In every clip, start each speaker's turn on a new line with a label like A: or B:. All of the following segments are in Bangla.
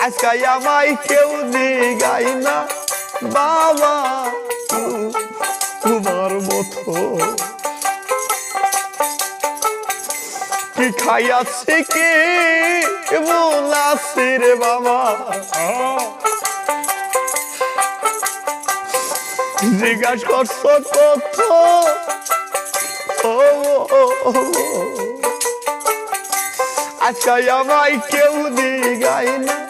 A: আজকে আমায় কেউ দিগাই না। বাবা তোমার মতো। কি খাইয়াছে কি? বলাছে রে বাবা। জিজ্ঞাসা করছ কত? ও ও, ও, ও। আজকে আমায় কেউ দিগাই না।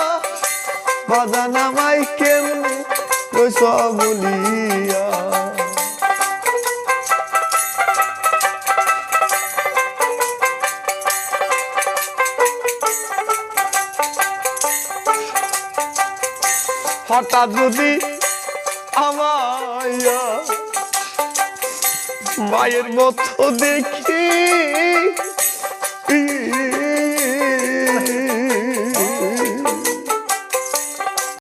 A: বাদান আমায় কেমনে রইস বলিয়া হঠাৎ যদি আমায়া মায়ের মতো দেখি